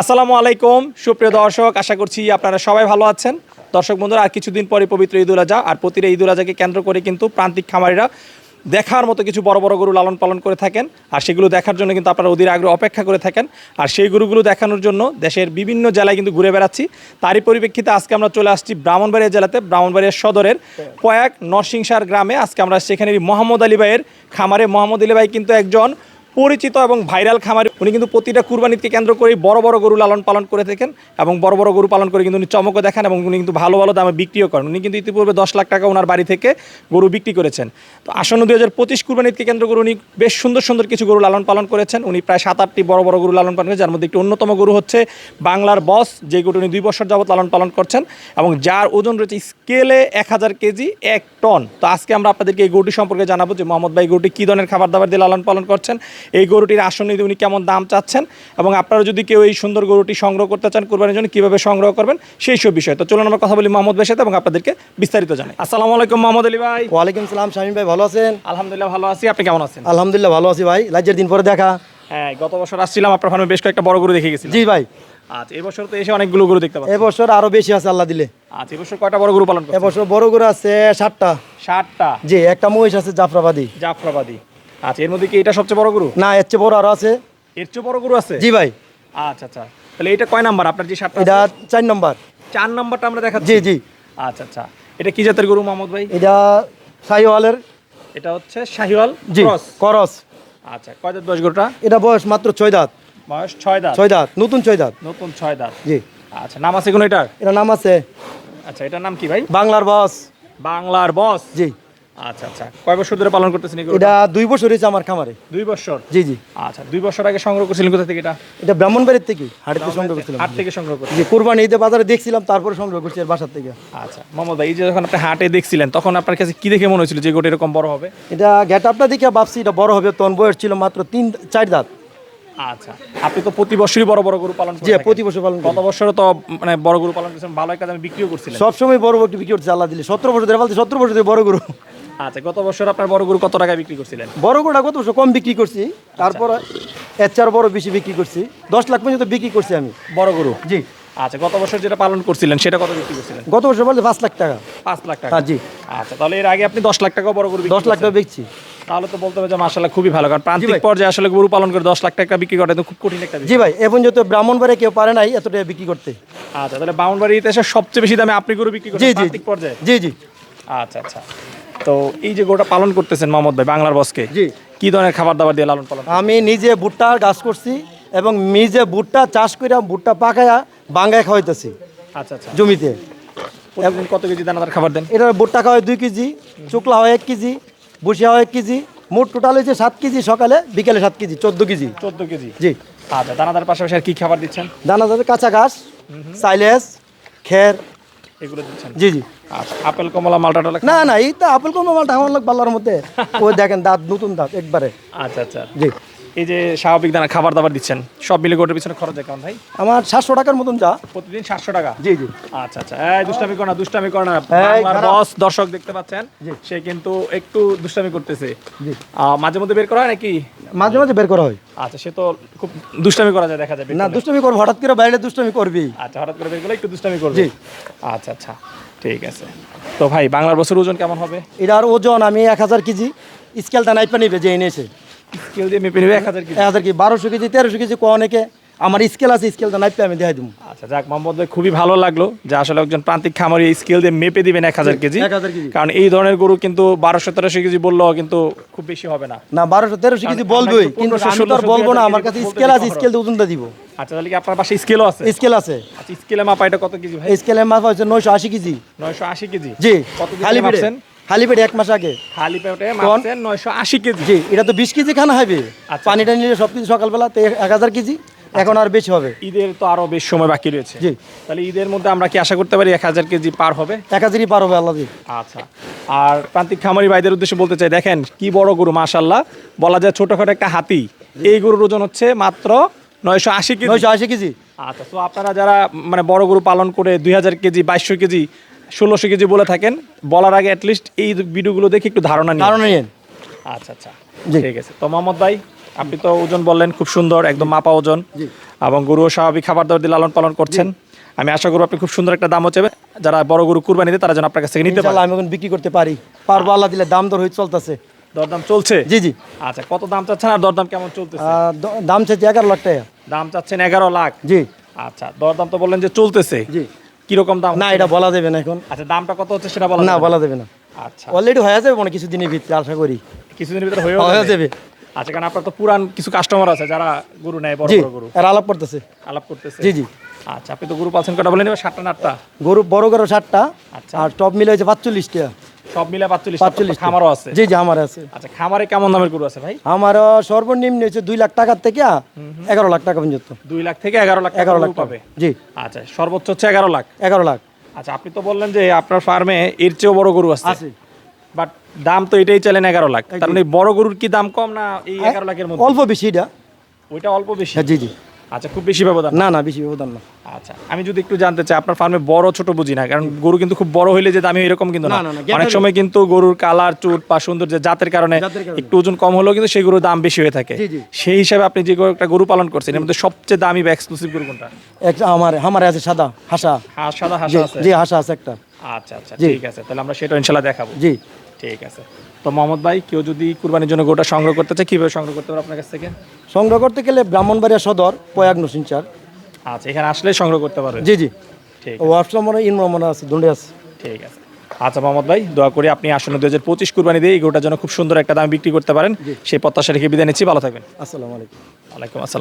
আসসালামু আলাইকুম, সুপ্রিয় দর্শক, আশা করছি আপনারা সবাই ভালো আছেন। দর্শক বন্ধুরা, আর কিছুদিন পরে পবিত্র ঈদুল আজহা, আর প্রতিটা ঈদুল আজহাকে কেন্দ্র করে কিন্তু প্রান্তিক খামারিরা দেখার মতো কিছু বড় বড় গরু লালন পালন করে থাকেন, আর সেগুলো দেখার জন্য কিন্তু আপনারা অধীর আগ্রহ অপেক্ষা করে থাকেন। আর সেই গরুগুলো দেখানোর জন্য দেশের বিভিন্ন জেলায় কিন্তু ঘুরে বেড়াচ্ছি। তারই পরিপ্রেক্ষিতে আজকে আমরা চলে আসছি ব্রাহ্মণবাড়িয়া জেলাতে ব্রাহ্মণবাড়িয়া সদরের কয়েক নরসিংসার গ্রামে। আজকে আমরা সেখানেরই মোহাম্মদ আলী ভাইয়ের খামারে। মোহাম্মদ আলী ভাই কিন্তু একজন পরিচিত এবং ভাইরাল খামারি, উনি কিন্তু প্রতিটা কুরবানিকে কেন্দ্র করে বড় বড় গরু লালন পালন করে থাকেন এবং বড় বড় গরু পালন করে কিন্তু উনি চমকও দেখান এবং উনি কিন্তু ভালো ভালো দামে বিক্রিও করেন। উনি কিন্তু ইতিপূর্বে দশ লাখ টাকা ওনার বাড়ি থেকে গরু বিক্রি করেছেন। তো আসন্ন দুই হাজার পঁচিশ কুরবানিকে কেন্দ্র করে উনি বেশ সুন্দর সুন্দর কিছু গরু লালন পালন করেছেন। উনি প্রায় সাত আটটি বড় বড় গরু লালন পালন করেছেন। যার মধ্যে একটি অন্যতম গরু হচ্ছে বাংলার বস, যে গরু উনি দুই বছর যাবত লালন পালন করছেন এবং যার ওজন রয়েছে স্কেলে এক হাজার কেজি, এক টন। তো আজকে আমরা আপনাদেরকে এই গরুটি সম্পর্কে জানাব যে মোহাম্মদ ভাই গরুটি কী ধরনের খাবার দাবার দিয়ে লালন পালন করছেন এই গরুটির আসন্ন ঈদে উনি কেমন দাম চাচ্ছেন এবং আপনারা যদি কেউ এই সুন্দর গরুটি সংগ্রহ করতে চান কোরবানির জন্য কীভাবে সংগ্রহ করবেন সেই সব বিষয়। তো চলুন আমরা কথা বলি মোহাম্মদ ভাইয়ের সাথে এবং আপনাদেরকে বিস্তারিত জানাই। আসসালামু আলাইকুম মোহাম্মদ আলী ভাই। ওয়ালাইকুম সালাম শামীম ভাই ভালো আছেন? আলহামদুলিল্লাহ ভালো আছি। আপনি কেমন আছেন? আলহামদুলিল্লাহ ভালো আছি ভাই। লাজ্জের দিন পরে দেখা। হ্যাঁ গত বছর আসছিলাম আপনার ফার্মে বেশ কয়েকটা বড় গরু দেখে গেছি জি ভাই। আচ্ছা এবছর তো এসে অনেকগুলো গরু দেখতে পাচ্ছি। এবছর আরও বেশি আছে আল্লাহ দিলে। আচ্ছা এবছর কয়টা বড় গরু পালন করছেন? এবছর বড় গরু আছে ষাটটা ষাটটা জি একটা মহিষ আছে জাফরাবাদী। জাফরাবাদী। আচ্ছা এর মধ্যে কি এটা সবচেয়ে বড় গরু? না এর চেয়ে বড় আরও আছে। এর চেয়ে বড় গরু আছে? জি ভাই। আচ্ছা আচ্ছা। তাহলে এটা কয় নাম্বার? আপনার যে সাতটা এটা চার নম্বর। চার নাম্বারটা আমরা দেখাচ্ছি? জি জি। আচ্ছা আচ্ছা। এটা কি জাতের গরু মোহাম্মদ ভাই? এটা সাইওয়ালের এটা হচ্ছে শাহিওয়াল জি ক্রস। করস। আচ্ছা কয় দাঁত বয়স গরুটা? এটা বয়স মাত্র ছয় দাঁত। বয়স ছয় দাঁত। ছয় দাঁত নতুন ছয় দাঁত। নতুন ছয় দাঁত। জি। আচ্ছা নাম আছে কোনো এটার? এটা নাম আছে আচ্ছা এটার নাম কি ভাই? বাংলার বস। বাংলার বস। জি। আচ্ছা আচ্ছা। কয় বছর ধরে পালন করতেছেন এটা দুই বছর হয়েছে আমার খামারে। দুই বছর? জি জি। আচ্ছা দুই বছর আগে সংগ্রহ করছিলেন কোথা থেকে এটা? এটা ব্রাহ্মণবাড়ির থেকে হাড়িতে সংগ্রহ করছিলাম। হাট থেকে সংগ্রহ করছেন জি কোরবানি ঈদে বাজারে দেখছিলাম তারপরে সংগ্রহ করছি এর বাসার থেকে। আচ্ছা মোহাম্মদ এই যে যখন আপনি হাটে দেখছিলেন তখন আপনার কাছে কি দেখে মনে হয়েছিল যে গোটা এরকম বড় হবে? এটা গেট আপটা দেখে ভাবছি এটা বড় হবে তখন বয়স ছিল মাত্র তিন চার দাঁত। আচ্ছা আপনি তো প্রতি বছরই বড় বড় গরু পালন করেন প্রতি বছর পালন গত বছরও তো মানে বড় গরু পালন করেছেন ভালো একটা দামে বিক্রিও করছিলেন। সবসময় বড় বড় বিক্রি করছে আল্লাহ দিলে। সতেরো বছর ধরে বলতে সতেরো বছর ধরে বড় গরু। আচ্ছা গত বছর আপনার বড় গরু কত টাকা বিক্রি করছিলেন? বড় গরুটা কত বছর কম বিক্রি করছি। তারপর এর চার বড় বেশি বিক্রি করছি। দশ লাখ পর্যন্ত বিক্রি করছি আমি। বড় গরু? জি। আচ্ছা গত বছর যেটা পালন করছিলেন সেটা কত বিক্রি করছিলেন? গত বছর বলতে পাঁচ লাখ টাকা। পাঁচ লাখ টাকা। হ্যাঁ জি। আচ্ছা তাহলে এর আগে আপনি দশ লাখ টাকা বড় গরু দশ লাখ টাকা করছেন। বেচছি। তাহলে তো বলতে হবে যে মাসাল্লাহ খুবই ভালো কারণ প্রান্তিক। পর্যায়ে আসলে গরু পালন করে দশ লাখ টাকা বিক্রি করা তো খুব কঠিন একটা জি ভাই এখন যত ব্রাহ্মণ বাড়ি কেউ পারে নাই এত টাকা বিক্রি করতে। আচ্ছা তাহলে বাউন্ডারিতে এসে সবচেয়ে বেশি দামে আপনি গরু বিক্রি করেন জি। প্রান্তিক পর্যায়ে? জি জি। আচ্ছা আচ্ছা। তো এই যে গোটা পালন করতেছেন মোহাম্মদ ভাই বাংলার বসকে জি। কি ধরনের খাবার দাবার দিয়ে লালন পালন আমি নিজে ভুট্টা গাছ করছি এবং নিজে ভুট্টা চাষ করে ভুট্টা পাকায়া বাঙ্গায় খাওয়াইতেছি আচ্ছা আচ্ছা। জমিতে। প্রতিদিন কত কেজি দানাদার খাবার দেন? এটা ভুট্টা খাওয়াই দুই কেজি চুকলা হয় এক কেজি বুসিয়া হয় এক কেজি মোট টোটাল হয়েছে সাত কেজি সকালে বিকেলে সাত কেজি চোদ্দ কেজি। চোদ্দ কেজি? জি। আচ্ছা দানাদার পাশাপাশি আর কি খাবার দিচ্ছেন? দানা যাতে কাঁচা ঘাস সাইলেস খের এগুলো দিচ্ছেন? জি জি। আচ্ছা আপেল কমলা মালটা না না এই তো আপেল কমলা মালটা আমার লোক পাল্লার মধ্যে। ওই দেখেন দাঁত নতুন দাঁত একবারে। আচ্ছা আচ্ছা। জি। এই যে স্বাভাবিক দানা খাবার দাবার দিচ্ছেন সব মিলে গোটের পিছনে খরচ কেমন ভাই? আমার সাতশো টাকার মতন যা। প্রতিদিন সাতশো টাকা? জি জি। আচ্ছা আচ্ছা। এই দুষ্টামি করো না দুষ্টামি করো না। এই, বাংলার খারাপ। বস দর্শক দেখতে পাচ্ছেন সে কিন্তু একটু দুষ্টামি করতেছে। মাঝে মধ্যে বের করা হয় নাকি? মাঝে মাঝে বের করা হয়। আচ্ছা সে তো খুব দুষ্টামি করা যায় দেখা যাবে না দুষ্টমি করব হঠাৎ করে বাইরে দুষ্টমি করবি আচ্ছা হঠাৎ করে বের করলে একটু দুষ্টামি করবে। জি। আচ্ছা আচ্ছা ঠিক আছে। তো ভাই বাংলার বছর ওজন কেমন হবে? এটার ওজন আমি এক হাজার কেজি স্কেলটা নাইপা নিবে যে এনেছে। স্কেল দিয়ে মেপে নেবে এক হাজার কেজি। এক হাজার কেজি বারোশো কেজি তেরোশো কেজি কো অনেকে আমার স্কেল আছে স্কেলটা নাইপে আমি দেখাই দেবো। আচ্ছা যাক মোহাম্মদ ভাই খুবই ভালো লাগল যে আসলে একজন প্রান্তিক খামারি স্কেল দিয়ে মেপে দিবেন এক হাজার কেজি। এক হাজার কেজি। কারণ এই ধরনের গরু কিন্তু বারোশো তেরোশো কেজি বললেও কিন্তু খুব বেশি হবে না। না বারোশো তেরোশো কেজি বলবোই কিন্তু আমি তো আর বলব না আমার কাছে স্কেল আছে স্কেল দিয়ে ওজনটা দিব। আচ্ছা তাহলে কি আপনার পাশে স্কেলও আছে? স্কেল আছে। আচ্ছা স্কেলে মাপা এটা কত কেজি ভাই? স্কেলের মাপ হচ্ছে নয়শো আশি কেজি। নয়শো আশি কেজি। জি কতদিন খালি মাপছেন? খালি পেটে এক মাস আগে? খালি পেটে নয়শো আশি কেজি। জি এটা তো বিশ কেজি খানা হবে। আচ্ছা। পানিটা নিলে সব কিছু সকালবেলা তো এক হাজার কেজি এখন আর বেশি হবে। ঈদের তো আরও বেশ সময় বাকি রয়েছে। জি। তাহলে ঈদের মধ্যে আমরা কি আশা করতে পারি এক হাজার কেজি পার হবে? এক হাজারই পার হবে আল্লাহ। আচ্ছা। আর প্রান্তিক খামারি ভাইদের উদ্দেশ্যে বলতে চাই দেখেন কি বড় গরু মাশাল্লাহ বলা যায় ছোটখাটো একটা হাতি। এই গরুর ওজন হচ্ছে মাত্র নয়শো আশি কেজি। নয়শো আশি কেজি। আচ্ছা তো আপনারা যারা মানে বড় গরু পালন করে দুই হাজার কেজি বাইশশো কেজি ষোলোশো কেজি বলে থাকেন বলার আগে অ্যাটলিস্ট এই ভিডিওগুলো দেখে একটু ধারণা নিন। ধারণা নিন। আচ্ছা আচ্ছা। ঠিক আছে। তো মোহাম্মদ ভাই আপনি তো ওজন বললেন খুব সুন্দর একদম মাপা ওজন। এবং গরুও স্বাভাবিক খাবার দাবার দিয়ে লালন পালন করছেন। আমি আশা করব আপনি খুব সুন্দর একটা দামও চাইবেন যারা বড় গরু কুরবানি দেয় তারা যেন আপনার কাছ থেকে নিতে পারে। আমি এখন বিক্রি করতে পারি। পারব আল্লাহ দিলে দাম দর হয়ে চলতেছে। দরদাম চলছে? জি জি। আচ্ছা কত দাম চাচ্ছেন আর দরদাম কেমন চলতেছে? দাম চাইছে এগারো লাখ টাকা। দাম চাচ্ছেন এগারো লাখ? জি। আচ্ছা দরদাম তো বললেন যে চলতেছে। জি। কীরকম দাম না এটা বলা দেবে না এখন। আচ্ছা দামটা কত হচ্ছে সেটা বলা না বলা দেবে না। আচ্ছা। অলরেডি হয়ে যাবে মনে কিছুদিনের ভিতরে আশা করি। কিছুদিনের ভিতরে হয়ে যাবে। যাবে। আচ্ছা কারণ আপনার তো পুরান কিছু কাস্টমার আছে যারা গরু নেয় বড় বড় গরু। আর আলাপ করতেছে। আলাপ করতেছে? জি জি। আচ্ছা আপনি তো গরু পালছেন কটা বলেন সাতটা না আটটা? গরু বড় গরু ষাটটা আচ্ছা। আর টপ মিলে হয়েছে পাঁচচল্লিশটা। সব মিলে পাঁচচল্লিশ পাঁচচল্লিশ খামারও আছে? জি জি আমার আছে। আচ্ছা খামারে কেমন দামের গরু আছে ভাই? আমার সর্বনিম্ন হচ্ছে দুই লাখ টাকার থেকে এগারো লাখ টাকা পর্যন্ত। দুই লাখ থেকে এগারো লাখ এগারো লাখ পাবে? জি। আচ্ছা সর্বোচ্চ হচ্ছে এগারো লাখ? এগারো লাখ। আচ্ছা আপনি তো বললেন যে আপনার ফার্মে এর চেয়েও বড় গরু আছে। আছে। বাট দাম তো এটাই এগারো লাখ। তার মানে বড় গরুর কি দাম কম না এই এগারো লাখের মধ্যে? অল্প বেশি এটা। ওইটা অল্প বেশি? হ্যাঁ জি জি। আচ্ছা খুব বেশি ব্যবধান না? না বেশি ব্যবধান না। আচ্ছা আমি যদি একটু জানতে চাই আপনার ফার্মে বড় ছোট বুঝি না কারণ গরু কিন্তু খুব বড় হইলে যে দামি এরকম কিন্তু না। অনেক সময় কিন্তু গরুর কালার চুট বা সৌন্দর্য জাতের কারণে জাতের কারণে। একটু ওজন কম হলেও কিন্তু সেই গরুর দাম বেশি হয়ে থাকে। সেই হিসাবে আপনি যে একটা গরু পালন করছেন এর মধ্যে সবচেয়ে দামি বা এক্সক্লুসিভ গরু কোনটা? আমার আমার আছে সাদা হাসা। হাঁস সাদা হাঁস আছে। জি হাসা আছে একটা। আচ্ছা আচ্ছা ঠিক আছে তাহলে আমরা সেটা ইনশাল্লাহ দেখাবো। জি। ঠিক আছে। তো মোহাম্মদ ভাই কেউ যদি কুরবানির জন্য গোটা সংগ্রহ করতে চায় কীভাবে সংগ্রহ করতে পারে আপনার কাছ থেকে? সংগ্রহ করতে গেলে ব্রাহ্মণবাড়িয়া সদর পয়াগ নসিনচার আচ্ছা এখানে আসলে সংগ্রহ করতে পারবে। জি জি। ঠিক আছে। দুন্ডে আছে। ঠিক আছে। আচ্ছা মোহাম্মদ ভাই দোয়া করি আপনি আসন্ন দুই হাজার পঁচিশ কুরবানি দিয়ে এই গরুটার জন্য খুব সুন্দর একটা দাম বিক্রি করতে পারেন। সেই প্রত্যাশা রেখে বিদায় নিচ্ছি। ভালো থাকবেন। আসসালামু আলাইকুম। ওয়ালাইকুম আসসালাম।